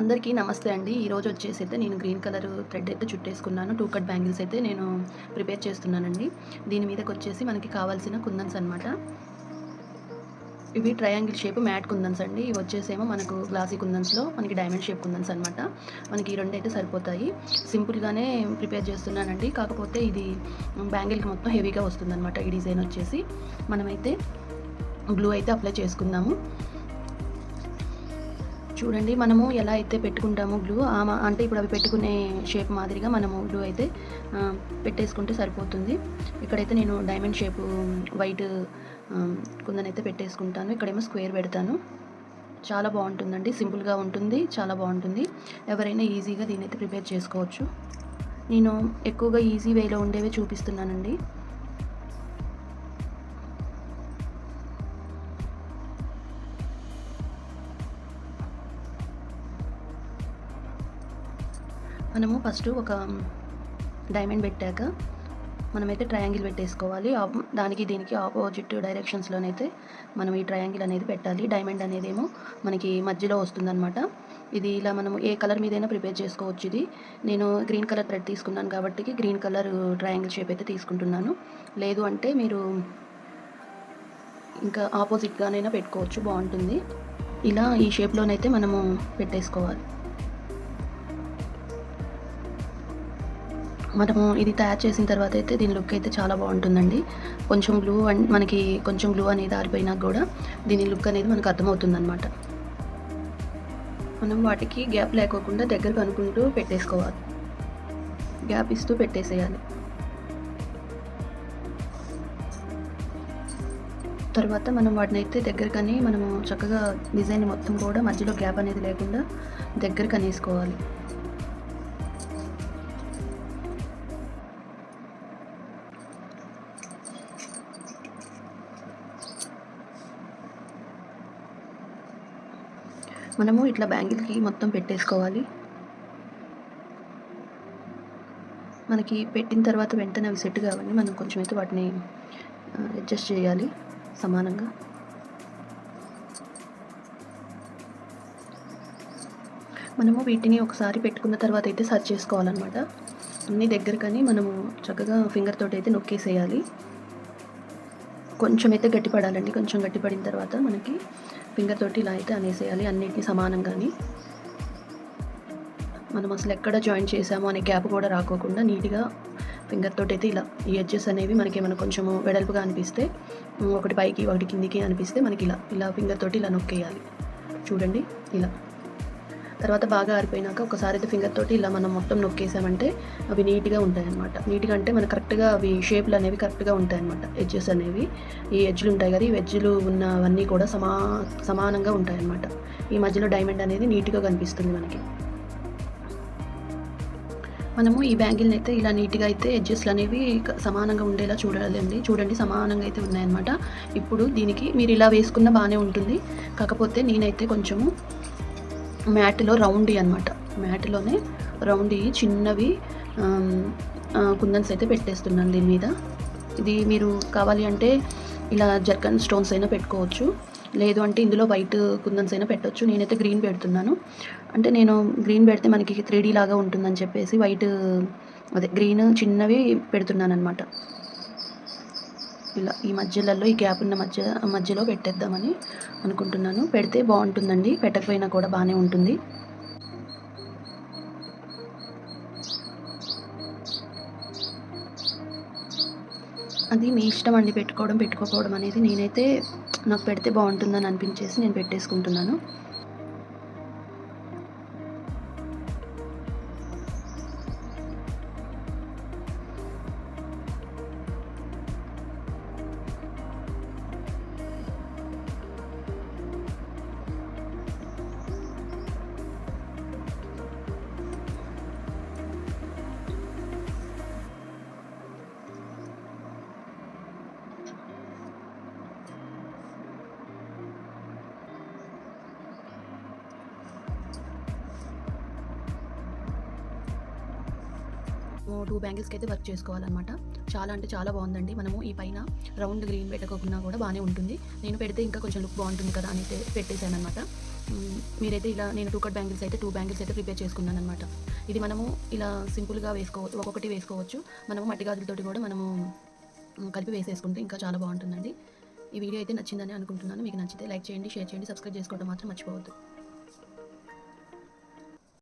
అందరికీ నమస్తే అండి. ఈరోజు వచ్చేసి అయితే నేను గ్రీన్ కలర్ థ్రెడ్ అయితే చుట్టేసుకున్నాను. టూ కట్ బ్యాంగిల్స్ అయితే నేను ప్రిపేర్ చేస్తున్నానండి. దీని మీదకి వచ్చేసి మనకి కావాల్సిన కుందన్స్ అనమాట ఇవి ట్రయాంగిల్ షేప్ మ్యాట్ కుందన్స్ అండి. ఇవి వచ్చేసేమో మనకు గ్లాసీ కుందన్స్లో మనకి డైమండ్ షేప్ కుందన్స్ అనమాట మనకి ఈ రెండు అయితే సరిపోతాయి. సింపుల్గానే ప్రిపేర్ చేస్తున్నానండి. కాకపోతే ఇది బ్యాంగిల్కి మొత్తం హెవీగా వస్తుందన్నమాట ఈ డిజైన్ వచ్చేసి. మనమైతే గ్లూ అయితే అప్లై చేసుకుందాము. చూడండి మనము ఎలా అయితే పెట్టుకుంటామో గ్లూ అంటే ఇప్పుడు అవి పెట్టుకునే షేప్ మాదిరిగా మనము గ్లూ అయితే పెట్టేసుకుంటే సరిపోతుంది. ఇక్కడైతే నేను డైమండ్ షేపు వైట్ కుందనైతే పెట్టేసుకుంటాను. ఇక్కడేమో స్క్వేర్ పెడతాను. చాలా బాగుంటుందండి. సింపుల్గా ఉంటుంది. చాలా బాగుంటుంది. ఎవరైనా ఈజీగా దీని అయితే ప్రిపేర్ చేసుకోవచ్చు. నేను ఎక్కువగా ఈజీ వేలో ఉండేవే చూపిస్తున్నానండి. మనము ఫస్ట్ ఒక డైమండ్ పెట్టాక మనమైతే ట్రయాంగిల్ పెట్టేసుకోవాలి. దానికి దీనికి ఆపోజిట్ డైరెక్షన్స్లోనైతే మనం ఈ ట్రయాంగిల్ అనేది పెట్టాలి. డైమండ్ అనేది ఏమో మనకి మధ్యలో వస్తుందన్నమాట. ఇది ఇలా మనం ఏ కలర్ మీదైనా ప్రిపేర్ చేసుకోవచ్చు ఇది. నేను గ్రీన్ కలర్ థ్రెడ్ తీసుకున్నాను కాబట్టి గ్రీన్ కలర్ ట్రయాంగిల్ షేప్ అయితే తీసుకుంటున్నాను. లేదు అంటే మీరు ఇంకా ఆపోజిట్గానైనా పెట్టుకోవచ్చు. బాగుంటుంది. ఇలా ఈ షేప్లోనైతే మనము పెట్టేసుకోవాలి. మనము ఇది తయారు చేసిన తర్వాత అయితే దీని లుక్ అయితే చాలా బాగుంటుందండి. కొంచెం గ్లూ అండ్ మనకి కొంచెం గ్లూ అనేది ఆరిపోయినా కూడా దీని లుక్ అనేది మనకు అర్థమవుతుందన్నమాట. మనం వాటికి గ్యాప్ లేకోకుండా దగ్గర కనుక్కుంటూ పెట్టేసుకోవాలి. గ్యాప్ ఇస్తూ పెట్టేసేయాలి. తర్వాత మనం వాటిని అయితే దగ్గరకని మనము చక్కగా డిజైన్ మొత్తం కూడా మధ్యలో గ్యాప్ అనేది లేకుండా దగ్గర కనేసుకోవాలి. మనము ఇట్లా బ్యాంగిల్కి మొత్తం పెట్టేసుకోవాలి. మనకి పెట్టిన తర్వాత వెంటనే అవి సెట్ కావాలి మనం కొంచెం అయితే వాటిని అడ్జస్ట్ చేయాలి సమానంగా. మనము వీటిని ఒకసారి పెట్టుకున్న తర్వాత అయితే సర్చ్ చేసుకోవాలన్నమాట. అన్ని కానీ మనము చక్కగా ఫింగర్ తోటి అయితే నొక్కేసేయాలి. కొంచెం అయితే గట్టిపడాలండి. కొంచెం గట్టిపడిన తర్వాత మనకి ఫింగర్ తోటి ఇలా అయితే అనేసేయాలి. అన్నిటిని సమానంగాని మనం అసలు ఎక్కడ జాయిన్ చేసామో అనే గ్యాప్ కూడా రాకోకుండా నీట్గా ఫింగర్ తోటి అయితే ఇలా ఈ ఎడ్జెస్ అనేవి మనకి ఏమైనా కొంచెము వెడల్పుగా అనిపిస్తే ఒకటి పైకి ఒకటి కిందికి అనిపిస్తే మనకి ఇలా ఇలా ఫింగర్ తోటి ఇలా నొక్కేయాలి. చూడండి ఇలా. తర్వాత బాగా ఆరిపోయినాక ఒకసారి అయితే ఫింగర్ తోటి ఇలా మనం మొత్తం నొక్కేసామంటే అవి నీట్గా ఉంటాయి అనమాట నీట్గా అంటే మన కరెక్ట్గా అవి షేప్లు అనేవి కరెక్ట్గా ఉంటాయి అనమాట ఎడ్జెస్ అనేవి. ఈ ఎడ్జ్లు ఉంటాయి కదా ఈ ఎడ్జ్లు ఉన్నవన్నీ కూడా సమా సమానంగా ఉంటాయి అనమాట ఈ మధ్యలో డైమండ్ అనేది నీట్గా కనిపిస్తుంది మనకి. మనము ఈ బ్యాంగిల్ని అయితే ఇలా నీట్గా అయితే ఎడ్జెస్లు అనేవి సమానంగా ఉండేలా చూడాలండి. చూడండి సమానంగా అయితే ఉన్నాయన్నమాట. ఇప్పుడు దీనికి మీరు ఇలా వేసుకున్న బాగానే ఉంటుంది. కాకపోతే నేనైతే కొంచెము మ్యాట్లో రౌండ్ అనమాట మ్యాట్లోనే రౌండ్ చిన్నవి కుందన్స్ అయితే పెట్టేస్తున్నాను దీని మీద. ఇది మీరు కావాలి అంటే ఇలా జర్కన్ స్టోన్స్ అయినా పెట్టుకోవచ్చు. లేదు అంటే ఇందులో వైట్ కుందన్స్ అయినా పెట్టొచ్చు. నేనైతే గ్రీన్ పెడుతున్నాను. అంటే నేను గ్రీన్ పెడితే మనకి త్రీ లాగా ఉంటుందని చెప్పేసి వైట్ అదే గ్రీన్ చిన్నవి పెడుతున్నాను అనమాట ఇలా ఈ మధ్యలలో ఈ గ్యాప్ ఉన్న మధ్య మధ్యలో పెట్టేద్దామని అనుకుంటున్నాను. పెడితే బాగుంటుందండి. పెట్టకపోయినా కూడా బాగానే ఉంటుంది. అది మీ ఇష్టం అండి. పెట్టుకోవడం పెట్టుకోకపోవడం అనేది నేనైతే నాకు పెడితే బాగుంటుందని అనిపించేసి నేను పెట్టేసుకుంటున్నాను. టూ బ్యాంగిల్స్కి అయితే వర్క్ చేసుకోవాలన్నమాట. చాలా అంటే చాలా బాగుందండి. మనము ఈ పైన రౌండ్ గ్రీన్ పెట్టకోకుండా కూడా బాగానే ఉంటుంది. నేను పెడితే ఇంకా కొంచెం లుక్ బాగుంటుంది కదా అని అయితే పెట్టేశాను అనమాట మీరైతే ఇలా నేను టూ కట్ బ్యాంగిల్స్ అయితే టూ బ్యాంగిల్స్ అయితే ప్రిపేర్ చేసుకున్నాను అనమాట ఇది మనము ఇలా సింపుల్గా వేసుకోవచ్చు ఒక్కొక్కటి వేసుకోవచ్చు. మనము మట్టి గాజులతోటి కూడా మనము కలిపి వేసేసుకుంటే ఇంకా చాలా బాగుంటుందండి. ఈ వీడియో అయితే నచ్చిందని అనుకుంటున్నాను. మీకు నచ్చితే లైక్ చేయండి షేర్ చేయండి సబ్స్క్రైబ్ చేసుకోవడం మాత్రం మర్చిపోవద్దు.